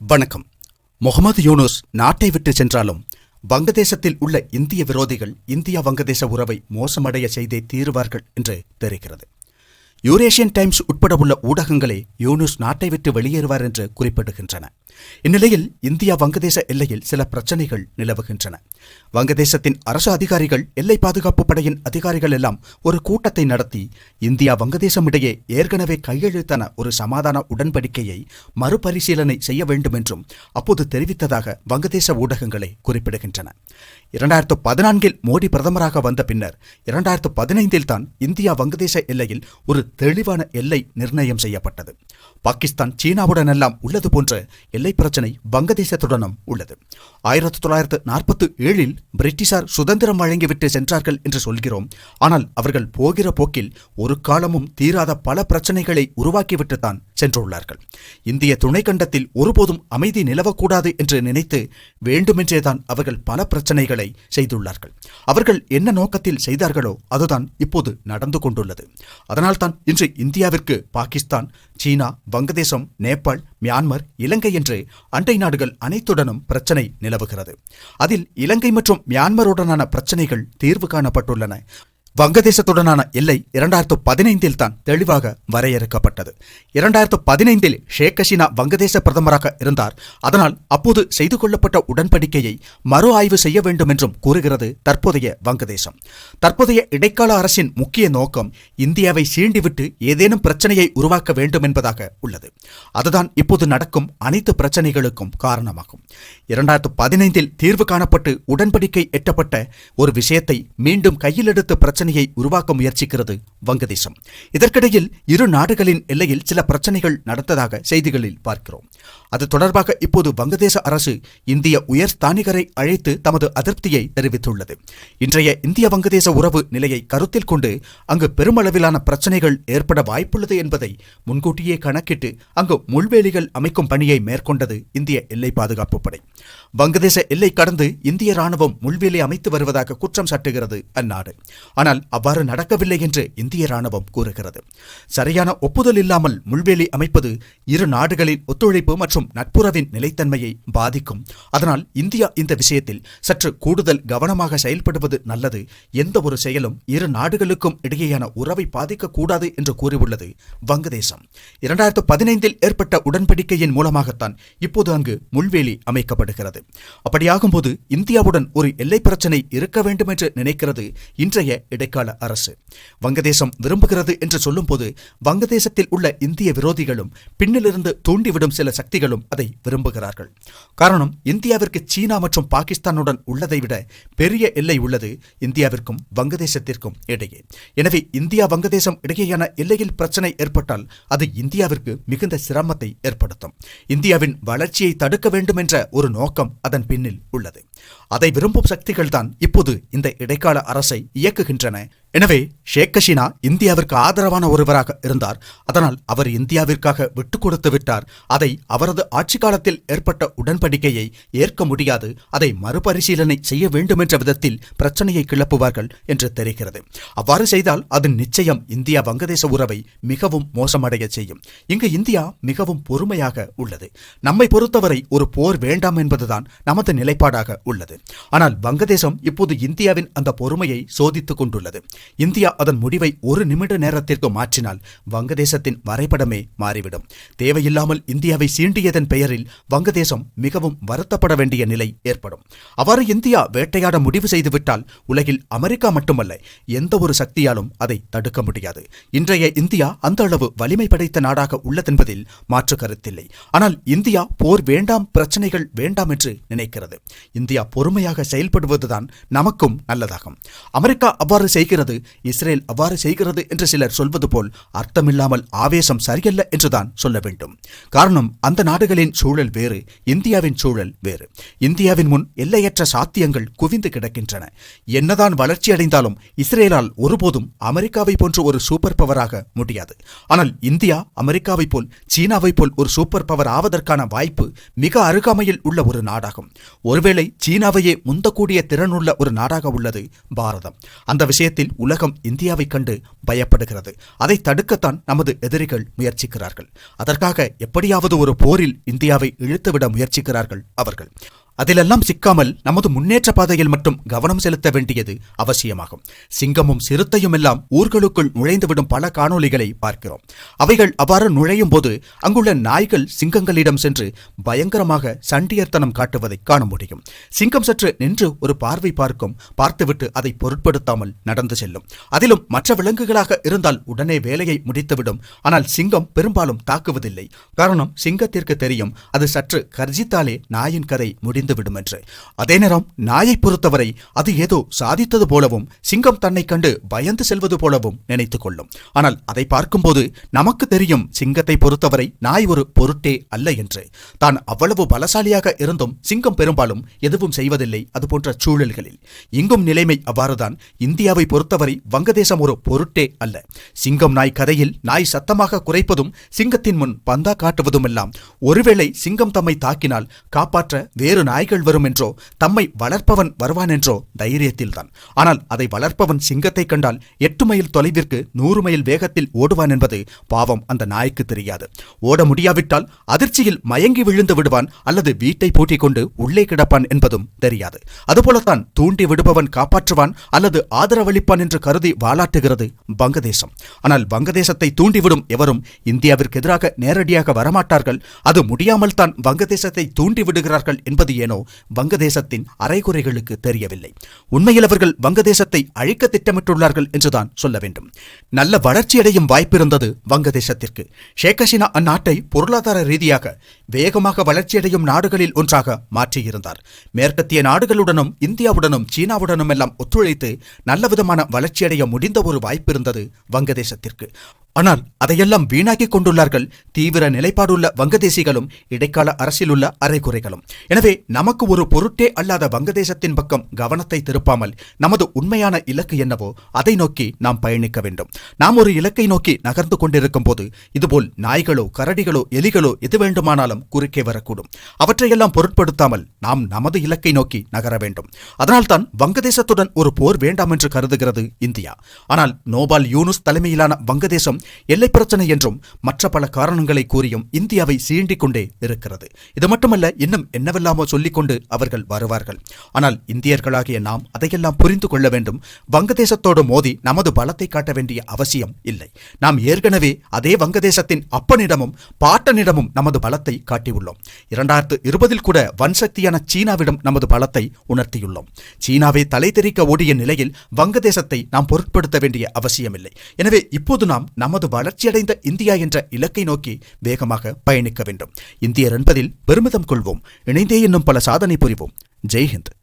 வணக்கம். முகமது யூனுஸ் நாட்டை விட்டு சென்றாலும் வங்கதேசத்தில் உள்ள இந்திய விரோதிகள் இந்தியா வங்கதேச உறவை மோசமடைய செய்தே தீருவார்கள் என்று தெரிகிறது. யூரேஷியன் டைம்ஸ் உட்பட உள்ள ஊடகங்களே யூனுஸ் நாட்டை விட்டு வெளியேறுவார் என்று குறிப்பிடுகின்றன. இந்நிலையில் இந்தியா வங்கதேச எல்லையில் சில பிரச்சனைகள் நிலவுகின்றன. வங்கதேசத்தின் அரசு அதிகாரிகள் எல்லை பாதுகாப்பு படையின் அதிகாரிகள் எல்லாம் ஒரு கூட்டத்தை நடத்தி இந்தியா வங்கதேசம் இடையே ஏற்கனவே கையெழுத்தான ஒரு சமாதான உடன்படிக்கையை மறுபரிசீலனை செய்ய வேண்டும் என்றும் அப்போது தெரிவித்ததாக வங்கதேச ஊடகங்களே குறிப்பிடுகின்றன. இரண்டாயிரத்து பதினான்கில் மோடி பிரதமராக வந்த பின்னர் இரண்டாயிரத்து பதினைந்தில் தான் இந்தியா வங்கதேச எல்லையில் ஒரு தெளிவான எல்லை நிர்ணயம் செய்யப்பட்டது. பாகிஸ்தான் சீனாவுடன் எல்லாம் உள்ளது போன்ற எல்லை பிரச்சனை வங்கதேசத்துடனும் உள்ளது. ஆயிரத்தி தொள்ளாயிரத்து நாற்பத்தி ஏழில் பிரிட்டிஷார் சுதந்திரம் வழங்கிவிட்டு சென்றார்கள் என்று சொல்கிறோம். ஆனால் அவர்கள் போகிற போக்கில் ஒரு காலமும் தீராத பல பிரச்சனைகளை உருவாக்கிவிட்டுத்தான் சென்றுள்ளார்கள். இந்திய துணைக்கண்டத்தில் ஒருபோதும் அமைதி நிலவக்கூடாது என்று நினைத்து வேண்டுமென்றேதான் அவர்கள் பல பிரச்சனைகளை செய்துள்ளார்கள். அவர்கள் என்ன நோக்கத்தில் செய்தார்களோ அதுதான் இப்போது நடந்து கொண்டுள்ளது. அதனால்தான் இன்று இந்தியாவிற்கு பாகிஸ்தான் சீனா வங்கதேசம் நேபாள் மியான்மர் இலங்கை என்று அண்டை நாடுகள் அனைத்துடனும் பிரச்சனை நிலவுகிறது. அதில் இலங்கை மற்றும் மியான்மருடனான பிரச்சனைகள் தீர்வு காணப்பட்டுள்ளன. வங்கதேசத்துடனான எல்லை இரண்டாயிரத்து பதினைந்தில் தான் தெளிவாக வரையறுக்கப்பட்டது. இரண்டாயிரத்து பதினைந்தில் ஷேக் ஹசீனா வங்கதேச பிரதமராக இருந்தார். அதனால் அப்போது செய்து கொள்ளப்பட்ட உடன்படிக்கையை மறு ஆய்வு செய்ய வேண்டும் என்றும் கூறுகிறது தற்போதைய வங்கதேசம். தற்போதைய இடைக்கால அரசின் முக்கிய நோக்கம் இந்தியாவை சீண்டிவிட்டு ஏதேனும் பிரச்சனையை உருவாக்க வேண்டும் என்பதாக உள்ளது. அதுதான் இப்போது நடக்கும் அனைத்து பிரச்சனைகளுக்கும் காரணமாகும். இரண்டாயிரத்து பதினைந்தில் தீர்வு காணப்பட்டு உடன்படிக்கை எட்டப்பட்ட ஒரு விஷயத்தை மீண்டும் கையில் எடுத்து பிரச்சனையை உருவாக்க முயற்சிக்கிறது வங்கதேசம். இதற்கிடையில் இரு நாடுகளின் எல்லையில் சில பிரச்சனைகள் நடந்ததாக செய்திகளில் பார்க்கிறோம். அது தொடர்பாக இப்போது வங்கதேச அரசு இந்திய உயர் ஸ்தானிகரை அழைத்து தமது அதிருப்தியை தெரிவித்துள்ளது. இன்றைய இந்திய வங்கதேச உறவு நிலையை கருத்தில் கொண்டு அங்கு பெருமளவிலான பிரச்சனைகள் ஏற்பட வாய்ப்புள்ளது என்பதை முன்கூட்டியே கணக்கிட்டு அங்கு முள்வேலிகள் அமைக்கும் பணியை மேற்கொண்டது இந்திய எல்லை பாதுகாப்பு படை. வங்கதேச எல்லை கடந்து இந்திய ராணுவம் முள்வேலி அமைத்து வருவதாக குற்றம் சாட்டுகிறது அந்நாடு. ஆனால் அவ்வாறு நடக்கவில்லை என்று இந்திய ராணுவம் கூறுகிறது. சரியான ஒப்புதல் இல்லாமல் முள்வேலி அமைப்பது இரு நாடுகளின் ஒத்துழைப்பு மற்றும் நட்புறவின் நிலைத்தன்மையை பாதிக்கும். அதனால் இந்தியா இந்த விஷயத்தில் சற்று கூடுதல் கவனமாக செயல்படுவது நல்லது. எந்த ஒரு செயலும் இரு நாடுகளுக்கும் இடையேயான உறவை பாதிக்கக்கூடாது என்று கூறியுள்ளது வங்கதேசம். இரண்டாயிரத்து பதினைந்தில் ஏற்பட்ட உடன்படிக்கையின் மூலமாகத்தான் இப்போது அங்கு முள்வேலி அமைக்கப்படுகிறது. வருகிறது அப்படியாகும்போது இந்தியாவுடன் ஒரு எல்லை பிரச்சனை இருக்க வேண்டும் என்று நினைக்கிறது இன்றைய இடைக்கால அரசு. வங்கதேசம் விரும்புகிறது என்று சொல்லும்போது வங்கதேசத்தில் உள்ள இந்திய விரோதிகளும் பின்னிலிருந்து தூண்டிவிடும் சில சக்திகளும் அதை விரும்புகிறார்கள். காரணம் இந்தியாவிற்கு சீனா மற்றும் பாகிஸ்தானுடன் உள்ளதை விட பெரிய எல்லை உள்ளது இந்தியாவிற்கும் வங்கதேசத்திற்கும் இடையே. எனவே இந்தியா வங்கதேசம் இடையேயான எல்லையில் பிரச்சனை ஏற்பட்டால் அது இந்தியாவிற்கு மிகுந்த சிரமத்தை ஏற்படுத்தும். இந்தியாவின் வளர்ச்சியை தடுக்க வேண்டும் என்ற ஒரு நோக்கம் அதன் பின்னில் உள்ளது. அதை விரும்பும் சக்திகள்தான் இப்போது இந்த இடைக்கால அரசை இயக்குகின்றன. எனவே ஷேக் ஹசீனா இந்தியாவிற்கு ஆதரவான ஒருவராக இருந்தார். அதனால் அவர் இந்தியாவிற்காக விட்டுக் கொடுத்து விட்டார். அதை அவரது ஆட்சி காலத்தில் ஏற்பட்ட உடன்படிக்கையை ஏற்க முடியாது. அதை மறுபரிசீலனை செய்ய வேண்டும் என்ற விதத்தில் பிரச்சனையை கிளப்புவார்கள் என்று தெரிகிறது. அவ்வாறு செய்தால் அது நிச்சயம் இந்தியா வங்கதேச உறவை மிகவும் மோசமடைய செய்யும். இங்கு இந்தியா மிகவும் பொறுமையாக உள்ளது. நம்மை பொறுத்தவரை ஒரு போர் வேண்டாம் என்பதுதான் நமது நிலைப்பாடாக உள்ளது. ஆனால் வங்கதேசம் இப்போது இந்தியாவின் அந்த பொறுமையை சோதித்துக் கொண்டுள்ளது. இந்தியா அதன் முடிவை ஒரு நிமிட நேரத்திற்கு மாற்றினால் வங்கதேசத்தின் வரைபடமே மாறிவிடும். தேவையில்லாமல் இந்தியாவை சீண்டியதன் பெயரில் வங்கதேசம் மிகவும் வருத்தப்பட வேண்டிய நிலை ஏற்படும். அவ்வாறு இந்தியா வேட்டையாட முடிவு செய்துவிட்டால் உலகில் அமெரிக்கா மட்டுமல்ல எந்த ஒரு சக்தியாலும் அதை தடுக்க முடியாது. இன்றைய இந்தியா அந்த அளவு வலிமை படைத்த நாடாக உள்ளதென்பதில் மாற்று கருத்தில்லை. ஆனால் இந்தியா போர் வேண்டாம் பிரச்சனைகள் வேண்டாம் என்று நினைக்கிறது. இந்தியா இந்தியா பொறுமையாக செயல்படுவதுதான் நமக்கும் நல்லதாகும். அமெரிக்கா அவ்வாறு செய்கிறது இஸ்ரேல் அவ்வாறு செய்கிறது என்று சிலர் சொல்வது போல் அர்த்தமில்லாமல் ஆவேசம் சரியல்ல என்றுதான் சொல்ல வேண்டும். காரணம் அந்த நாடுகளின் சூழல் வேறு இந்தியாவின் சூழல் வேறு. இந்தியாவின் முன் எல்லையற்ற சாத்தியங்கள் குவிந்து கிடக்கின்றன. என்னதான் வளர்ச்சியடைந்தாலும் இஸ்ரேலால் ஒருபோதும் அமெரிக்காவை போன்ற ஒரு சூப்பர் பவராக முடியாது. ஆனால் இந்தியா அமெரிக்காவை போல் சீனாவை போல் ஒரு சூப்பர் பவர் ஆவதற்கான வாய்ப்பு மிக அருகாமையில் உள்ள ஒரு நாடாகும். ஒருவேளை சீனாவையே முந்தக்கூடிய திறனுள்ள ஒரு நாடாக உள்ளது பாரதம். அந்த விஷயத்தில் உலகம் இந்தியாவைக் கண்டு பயப்படுகிறது. அதை தடுக்கத்தான் நமது எதிரிகள் முயற்சிக்கிறார்கள். அதற்காக எப்படியாவது ஒரு போரில் இந்தியாவை இழுத்துவிட முயற்சிக்கிறார்கள் அவர்கள். அதிலெல்லாம் சிக்காமல் நமது முன்னேற்ற பாதையில் மட்டும் கவனம் செலுத்த வேண்டியது அவசியமாகும். சிங்கமும் சிறுத்தையும் எல்லாம் ஊர்களுக்குள் நுழைந்துவிடும் பல காணொளிகளை பார்க்கிறோம். அவைகள் அவ்வாறு நுழையும் போது அங்குள்ள நாய்கள் சிங்கங்களிடம் சென்று பயங்கரமாக சண்டியர்த்தனம் காட்டுவதை காண முடியும். சிங்கம் சற்று நின்று ஒரு பார்வை பார்க்கும் பார்த்துவிட்டு அதை பொருட்படுத்தாமல் நடந்து செல்லும். அதிலும் மற்ற விலங்குகளாக இருந்தால் உடனே வேலையை முடித்துவிடும். ஆனால் சிங்கம் பெரும்பாலும் தாக்குவதில்லை. காரணம் சிங்கத்திற்கு தெரியும். அது சற்று கர்ஜித்தாலே நாயின் கதை முடிந்து அழிந்துவிடும் என்று அதே நேரம் நாயை பொறுத்தவரை அது ஏதோ சாதித்தது போலவும் சிங்கம் தன்னை கண்டு பயந்து செல்வது போலவும் நினைத்துக் கொள்ளும். ஆனால் அதை பார்க்கும்போது நமக்கு தெரியும் சிங்கத்தை பொறுத்தவரை நாய் ஒரு பொருட்டே அல்ல என்று. தான் அவ்வளவு பலசாலியாக இருந்தும் சிங்கம் பெரும்பாலும் எதுவும் செய்வதில்லை அதுபோன்ற சூழல்களில். இங்கும் நிலைமை அவ்வாறுதான். இந்தியாவை பொறுத்தவரை வங்கதேசம் ஒரு பொருட்டே அல்ல. சிங்கம் நாய் கதையில் நாய் சத்தமாக குறைப்பதும் சிங்கத்தின் முன் பந்தா காட்டுவதும் எல்லாம் ஒருவேளை சிங்கம் தம்மை தாக்கினால் காப்பாற்ற வேறு நாய் நாய்கள் வரும் என்றோ தம்மை வளர்ப்பவன் வருவான் என்றோ தைரியத்தில்தான். ஆனால் அதை வளர்ப்பவன் சிங்கத்தை கண்டால் எட்டு மைல் தொலைவிற்கு நூறு மைல் வேகத்தில் ஓடுவான் என்பது பாவம் அந்த நாய்க்கு தெரியாது. ஓட முடியாவிட்டால் அதிர்ச்சியில் மயங்கி விழுந்து விடுவான் அல்லது வீட்டை பூட்டிக் கொண்டு உள்ளே கிடப்பான் என்பதும் தெரியாது. அதுபோலத்தான் தூண்டி விடுபவன் காப்பாற்றுவான் அல்லது ஆதரவளிப்பான் என்று கருதி வாலாட்டுகிறது வங்கதேசம். ஆனால் வங்கதேசத்தை தூண்டிவிடும் எவரும் இந்தியாவிற்கு எதிராக நேரடியாக வரமாட்டார்கள். அது முடியாமல் தான் வங்கதேசத்தை தூண்டி விடுகிறார்கள் என்பது ஏனோ வங்கதேசத்தின் அரைகுறைகளுக்கு தெரியவில்லை. உண்மையில் அவர்கள் வங்கதேசத்தை அழிக்க திட்டமிட்டுள்ளார்கள் என்றுதான் சொல்ல வேண்டும். நல்ல வளர்ச்சியடையும் வாய்ப்பிருந்தது வங்கதேசத்திற்கு. ஷேக் ஹசீனா அந்நாட்டை பொருளாதார ரீதியாக வேகமாக வளர்ச்சியடையும் நாடுகளில் ஒன்றாக மாற்றியிருந்தார். மேற்கத்திய நாடுகளுடனும் இந்தியாவுடனும் சீனாவுடனும் எல்லாம் ஒத்துழைத்து நல்லவிதமான வளர்ச்சியடைய முடிந்த ஒரு வாய்ப்பிருந்தது வங்கதேசத்திற்கு. ஆனால் அதையெல்லாம் வீணாக்கிக் கொண்டுள்ளார்கள். தீவிர நிலைப்பாடுள்ள வங்கதேசிகளும் இடைக்கால அரசிலுள்ள அரைகுறைகளும். எனவே நமக்கு ஒரு பொருட்டே அல்லாத வங்கதேசத்தின் பக்கம் கவனத்தை திருப்பாமல் நமது உண்மையான இலக்கு என்னவோ அதை நோக்கி நாம் பயணிக்க வேண்டும். நாம் ஒரு இலக்கை நோக்கி நகர்ந்து கொண்டிருக்கும் போது இதுபோல் நாய்களோ கரடிகளோ எலிகளோ எது வேண்டுமானாலும் குறுக்கே வரக்கூடும். அவற்றையெல்லாம் பொருட்படுத்தாமல் நாம் நமது இலக்கை நோக்கி நகர வேண்டும். அதனால்தான் வங்கதேசத்துடன் ஒரு போர் வேண்டாம் என்று கருதுகிறது இந்தியா. ஆனால் நோபால் யூனுஸ் தலைமையிலான வங்கதேசம் எல்லை பிரச்சனை என்றும் மற்ற பல காரணங்களை கூறியும் இந்தியாவை சீண்டிக் கொண்டே இருக்கிறது. இது மட்டுமல்ல இன்னும் என்னவெல்லாமோ சொல்லிக்கொண்டு அவர்கள் வருவார்கள். ஆனால் இந்தியர்களாகிய நாம் அதையெல்லாம் புரிந்து கொள்ள வேண்டும். வங்கதேசத்தோடு மோதி நமது பலத்தை காட்ட வேண்டிய அவசியம் இல்லை. நாம் ஏற்கனவே அதே வங்கதேசத்தின் அப்பனிடமும் பாட்டனிடமும் நமது பலத்தை காட்டியுள்ளோம். இரண்டாயிரத்து இருபதில் கூட வன்சக்தியான சீனாவிடம் நமது பலத்தை உணர்த்தியுள்ளோம். சீனாவை தலை தெறிக்க ஓடிய நிலையில் வங்கதேசத்தை நாம் பொருட்படுத்த வேண்டிய அவசியமில்லை. எனவே இப்போது நாம் நமது வளர்ச்சியடைந்த இந்தியா என்ற இலக்கை நோக்கி வேகமாக பயணிக்க வேண்டும். இந்தியர் என்பதில் பெருமிதம் கொள்வோம். இணைந்தே இன்னும் பல சாதனை புரிவோம். ஜெய்ஹிந்த்.